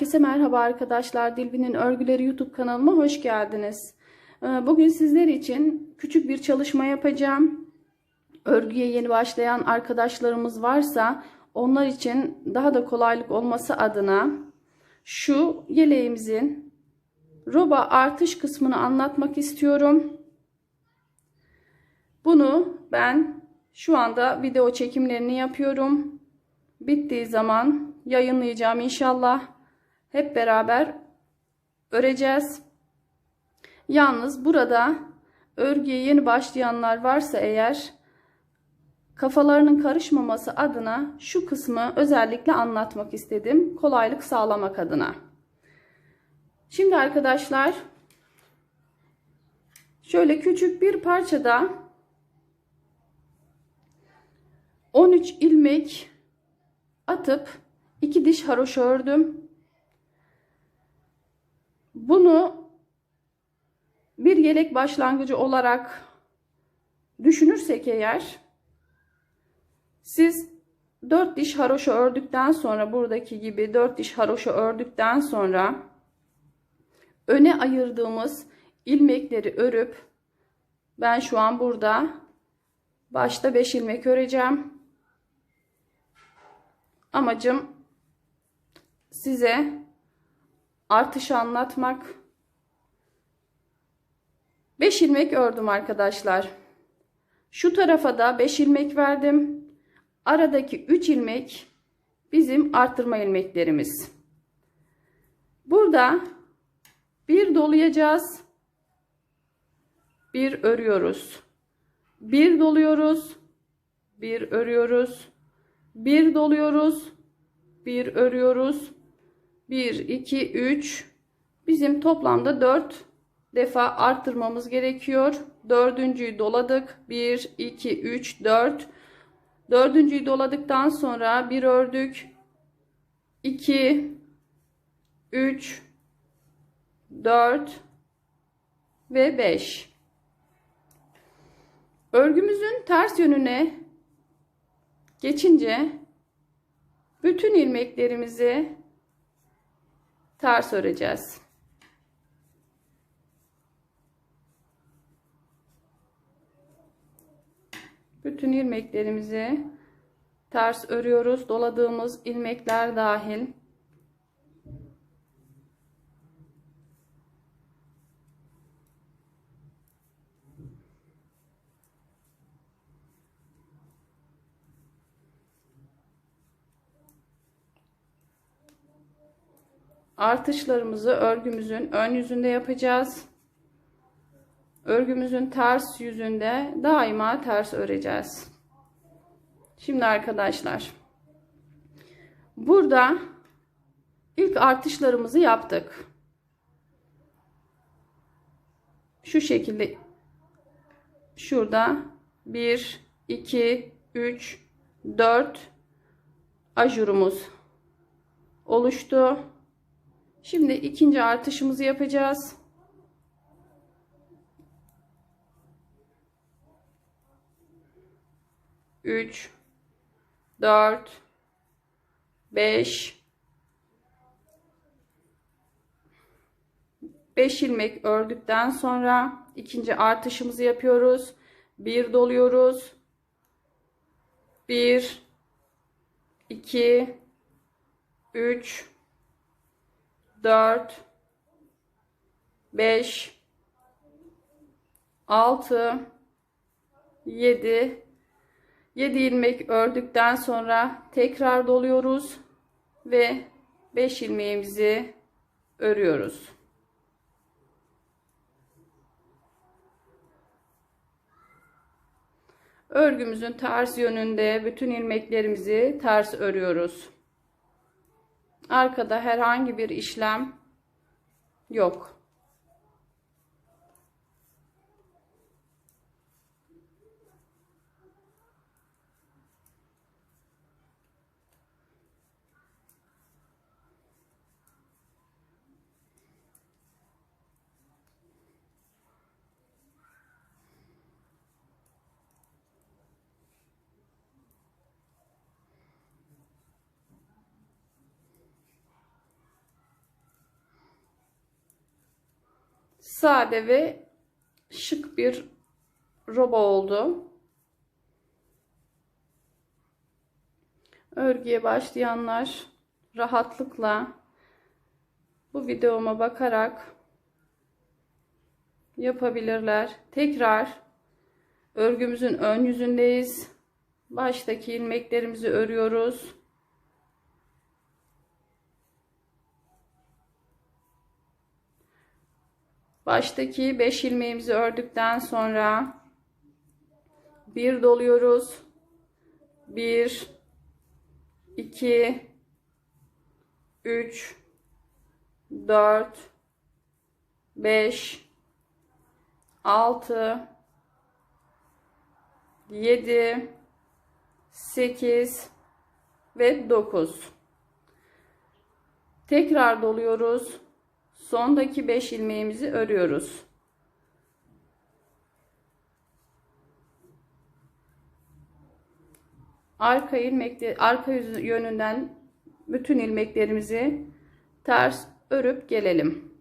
Herkese merhaba arkadaşlar. Dilbinin Örgüleri YouTube kanalıma hoş geldiniz. Ee, Bugün sizler için küçük bir çalışma yapacağım. Örgüye yeni başlayan arkadaşlarımız varsa onlar için daha da kolaylık olması adına şu yeleğimizin roba artış kısmını anlatmak istiyorum. Bunu ben şu anda video çekimlerini yapıyorum. Bittiği zaman yayınlayacağım inşallah. Hep beraber öreceğiz. Yalnız burada örgüye yeni başlayanlar varsa eğer kafalarının karışmaması adına şu kısmı özellikle anlatmak istedim. Kolaylık sağlamak adına. Şimdi arkadaşlar şöyle küçük bir parçada 13 ilmek atıp iki diş haroşa ördüm. Bunu bir yelek başlangıcı olarak düşünürsek eğer siz 4 diş haroşa ördükten sonra buradaki gibi 4 diş haroşa ördükten sonra öne ayırdığımız ilmekleri örüp ben şu an burada başta 5 ilmek öreceğim. Amacım size artışı anlatmak. 5 ilmek ördüm arkadaşlar. Şu tarafa da 5 ilmek verdim. Aradaki 3 ilmek bizim arttırma ilmeklerimiz. Burada bir dolayacağız. Bir örüyoruz. Bir doluyoruz. Bir örüyoruz. Bir doluyoruz. Bir örüyoruz. 1 2 3 bizim toplamda 4 defa arttırmamız gerekiyor. Dördüncüyü doladık. 1 2 3 4 Dördüncüyü doladıktan sonra bir ördük. 2 3 4 ve 5 Örgümüzün ters yönüne geçince bütün ilmeklerimizi ters öreceğiz. Bütün ilmeklerimizi ters örüyoruz. Doladığımız ilmekler dahil. Artışlarımızı örgümüzün ön yüzünde yapacağız. Örgümüzün ters yüzünde daima ters öreceğiz. Şimdi arkadaşlar burada ilk artışlarımızı yaptık. Şu şekilde şurada 1 2 3 4 ajurumuz oluştu. Şimdi ikinci artışımızı yapacağız. Üç, dört, beş, beş ilmek ördükten sonra ikinci artışımızı yapıyoruz. Bir doluyoruz. Bir, iki, üç, 4 5 6 7 7 ilmek ördükten sonra tekrar doluyoruz ve 5 ilmeğimizi örüyoruz. Örgümüzün ters yönünde bütün ilmeklerimizi ters örüyoruz. Arkada herhangi bir işlem yok. Sade ve şık bir roba oldu. Örgüye başlayanlar rahatlıkla bu videoma bakarak yapabilirler. Tekrar örgümüzün ön yüzündeyiz. Baştaki ilmeklerimizi örüyoruz. Baştaki 5 ilmeğimizi ördükten sonra bir doluyoruz. 1 2 3 4 5 6 7 8 ve 9 tekrar doluyoruz sondaki 5 ilmeğimizi örüyoruz arka ilmekte arka yüzü yönünden bütün ilmeklerimizi ters örüp gelelim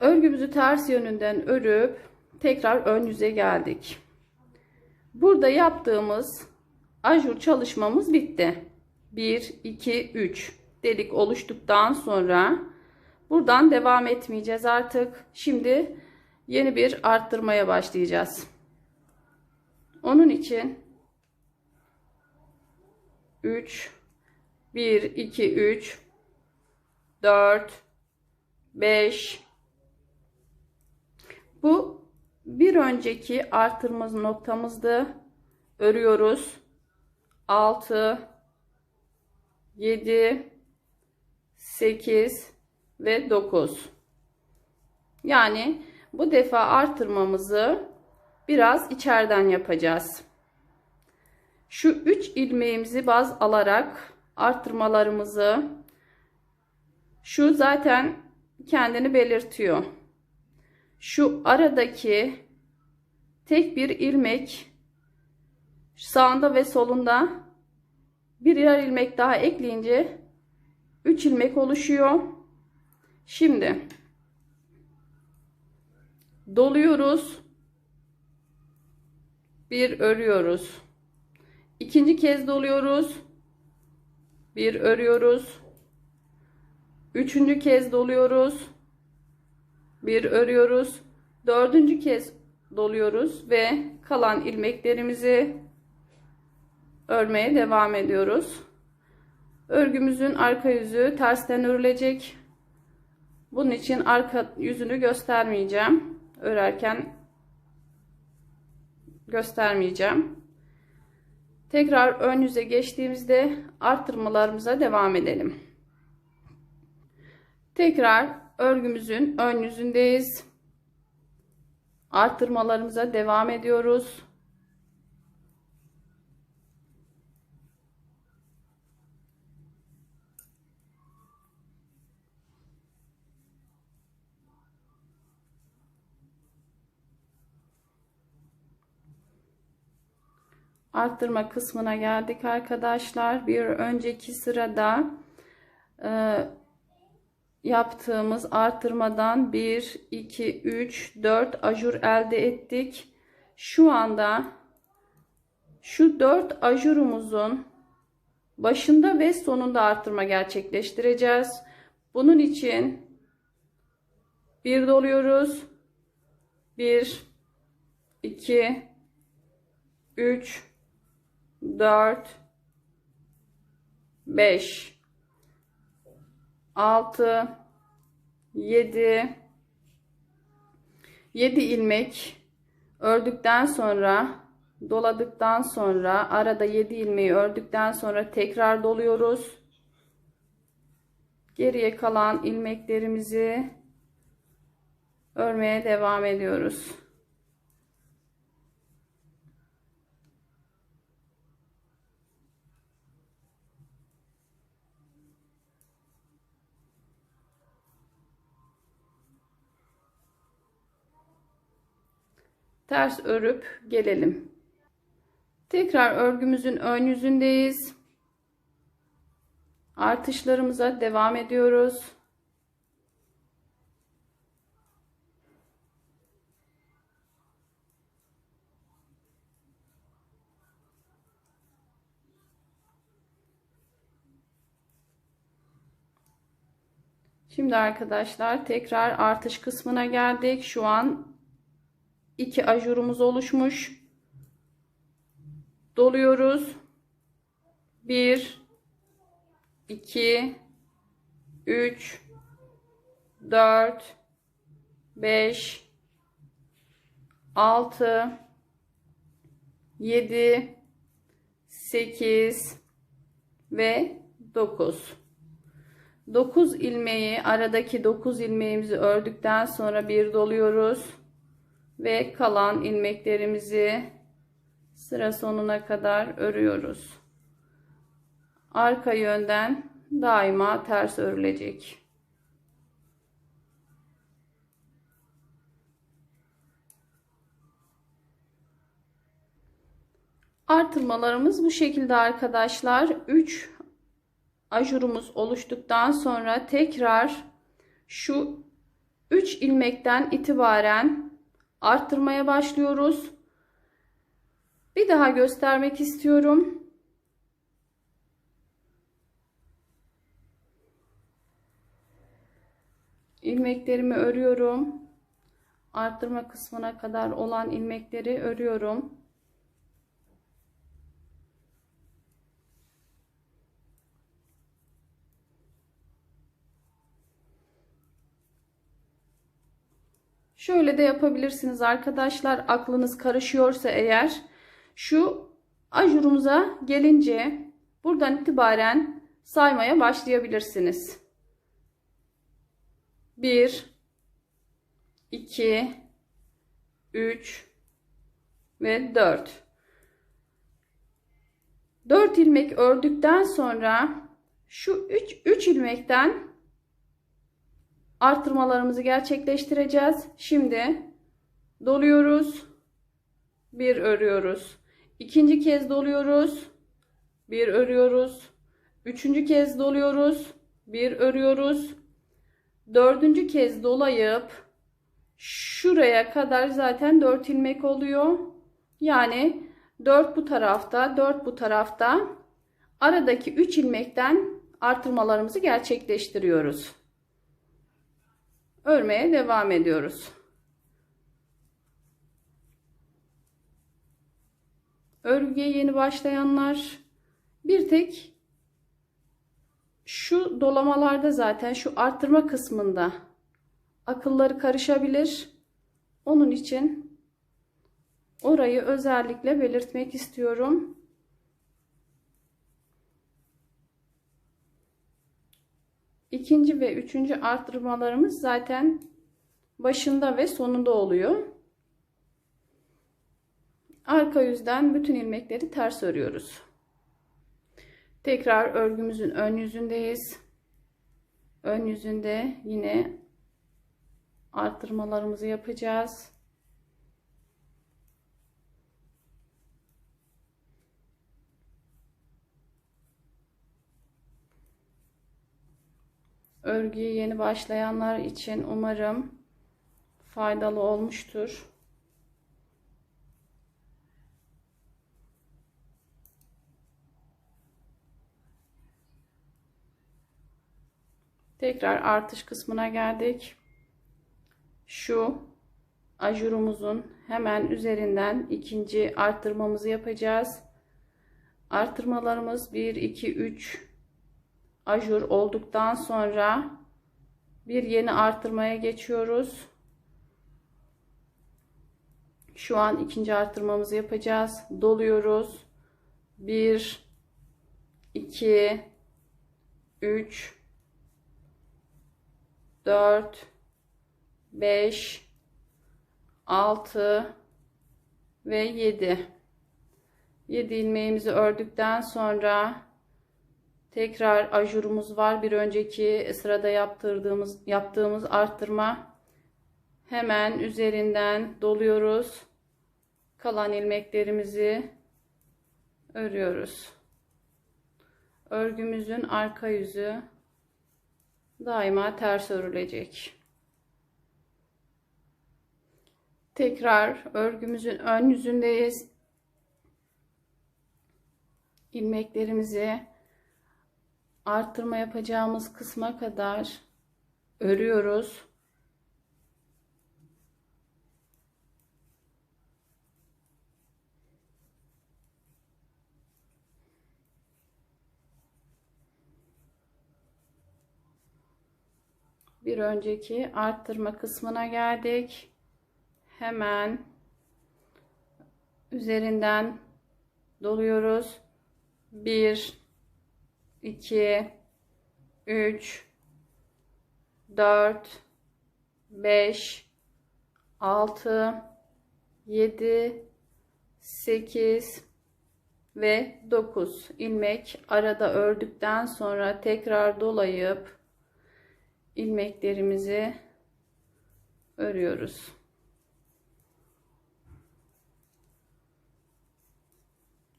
Örgümüzü ters yönünden örüp tekrar ön yüze geldik. Burada yaptığımız ajur çalışmamız bitti. 1, 2, 3 delik oluştuktan sonra buradan devam etmeyeceğiz artık. Şimdi yeni bir arttırmaya başlayacağız. Onun için 3 1 2 3 4 5 bu bir önceki artırma noktamızdı. Örüyoruz. 6 7 8 ve 9. Yani bu defa artırmamızı biraz içeriden yapacağız. Şu 3 ilmeğimizi baz alarak artırmalarımızı şu zaten kendini belirtiyor şu aradaki tek bir ilmek sağında ve solunda birer ilmek daha ekleyince 3 ilmek oluşuyor. Şimdi doluyoruz. Bir örüyoruz. İkinci kez doluyoruz. Bir örüyoruz. Üçüncü kez doluyoruz bir örüyoruz. Dördüncü kez doluyoruz ve kalan ilmeklerimizi örmeye devam ediyoruz. Örgümüzün arka yüzü tersten örülecek. Bunun için arka yüzünü göstermeyeceğim. Örerken göstermeyeceğim. Tekrar ön yüze geçtiğimizde arttırmalarımıza devam edelim. Tekrar örgümüzün ön yüzündeyiz. Arttırmalarımıza devam ediyoruz. Arttırma kısmına geldik arkadaşlar. Bir önceki sırada e, yaptığımız artırmadan 1, 2, 3, 4 ajur elde ettik. Şu anda şu 4 ajurumuzun başında ve sonunda artırma gerçekleştireceğiz. Bunun için bir doluyoruz. 1 2 3 4 5 6 7 7 ilmek ördükten sonra doladıktan sonra arada 7 ilmeği ördükten sonra tekrar doluyoruz. Geriye kalan ilmeklerimizi örmeye devam ediyoruz. ters örüp gelelim. Tekrar örgümüzün ön yüzündeyiz. Artışlarımıza devam ediyoruz. Şimdi arkadaşlar tekrar artış kısmına geldik. Şu an iki ajurumuz oluşmuş. Doluyoruz. 1 2 3 4 5 6 7 8 ve 9 9 ilmeği aradaki 9 ilmeğimizi ördükten sonra bir doluyoruz ve kalan ilmeklerimizi sıra sonuna kadar örüyoruz. Arka yönden daima ters örülecek. Artırmalarımız bu şekilde arkadaşlar. 3 ajurumuz oluştuktan sonra tekrar şu 3 ilmekten itibaren arttırmaya başlıyoruz. Bir daha göstermek istiyorum. ilmeklerimi örüyorum. Arttırma kısmına kadar olan ilmekleri örüyorum. Şöyle de yapabilirsiniz arkadaşlar. Aklınız karışıyorsa eğer şu ajurumuza gelince buradan itibaren saymaya başlayabilirsiniz. 1 2 3 ve 4 4 ilmek ördükten sonra şu 3 3 ilmekten artırmalarımızı gerçekleştireceğiz. Şimdi doluyoruz. Bir örüyoruz. İkinci kez doluyoruz. Bir örüyoruz. Üçüncü kez doluyoruz. Bir örüyoruz. Dördüncü kez dolayıp şuraya kadar zaten 4 ilmek oluyor. Yani 4 bu tarafta, 4 bu tarafta. Aradaki 3 ilmekten artırmalarımızı gerçekleştiriyoruz örmeye devam ediyoruz. Örgüye yeni başlayanlar bir tek şu dolamalarda zaten şu arttırma kısmında akılları karışabilir. Onun için orayı özellikle belirtmek istiyorum. İkinci ve üçüncü arttırmalarımız zaten başında ve sonunda oluyor. Arka yüzden bütün ilmekleri ters örüyoruz. Tekrar örgümüzün ön yüzündeyiz. Ön yüzünde yine arttırmalarımızı yapacağız. Örgüye yeni başlayanlar için umarım faydalı olmuştur. Tekrar artış kısmına geldik. Şu ajurumuzun hemen üzerinden ikinci arttırmamızı yapacağız. Arttırmalarımız 1 2 3 ajur olduktan sonra bir yeni artırmaya geçiyoruz. Şu an ikinci artırmamızı yapacağız. Doluyoruz. 1 2 3 4 5 6 ve 7 7 ilmeğimizi ördükten sonra Tekrar ajurumuz var. Bir önceki sırada yaptırdığımız yaptığımız arttırma. Hemen üzerinden doluyoruz. Kalan ilmeklerimizi örüyoruz. Örgümüzün arka yüzü daima ters örülecek. Tekrar örgümüzün ön yüzündeyiz. İlmeklerimizi arttırma yapacağımız kısma kadar örüyoruz. Bir önceki arttırma kısmına geldik. Hemen üzerinden doluyoruz. 1 2 3 4 5 6 7 8 ve 9 ilmek arada ördükten sonra tekrar dolayıp ilmeklerimizi örüyoruz.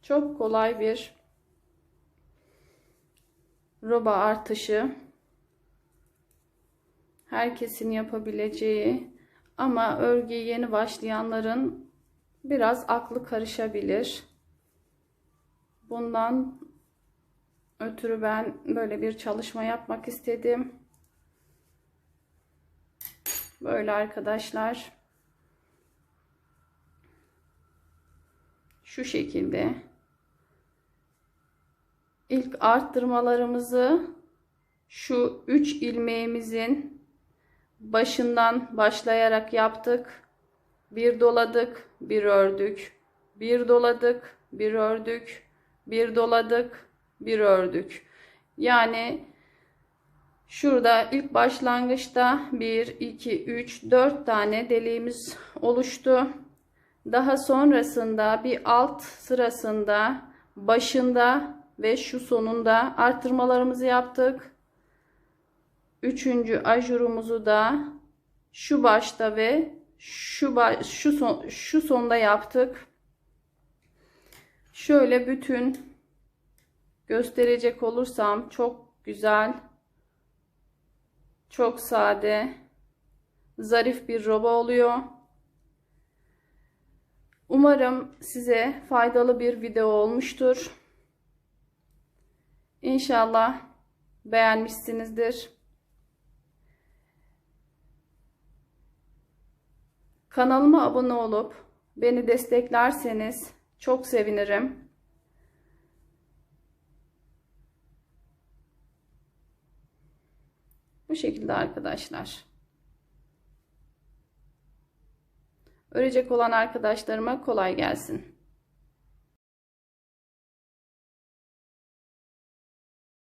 Çok kolay bir roba artışı. Herkesin yapabileceği ama örgüye yeni başlayanların biraz aklı karışabilir. Bundan ötürü ben böyle bir çalışma yapmak istedim. Böyle arkadaşlar. Şu şekilde. İlk arttırmalarımızı şu 3 ilmeğimizin başından başlayarak yaptık. Bir doladık, bir ördük. Bir doladık, bir ördük. Bir doladık, bir ördük. Yani Şurada ilk başlangıçta 1, 2, 3, 4 tane deliğimiz oluştu. Daha sonrasında bir alt sırasında başında ve şu sonunda artırmalarımızı yaptık. Üçüncü ajurumuzu da şu başta ve şu baş, şu son şu sonda yaptık. Şöyle bütün gösterecek olursam çok güzel çok sade, zarif bir roba oluyor. Umarım size faydalı bir video olmuştur. İnşallah beğenmişsinizdir. Kanalıma abone olup beni desteklerseniz çok sevinirim. Bu şekilde arkadaşlar. Örecek olan arkadaşlarıma kolay gelsin.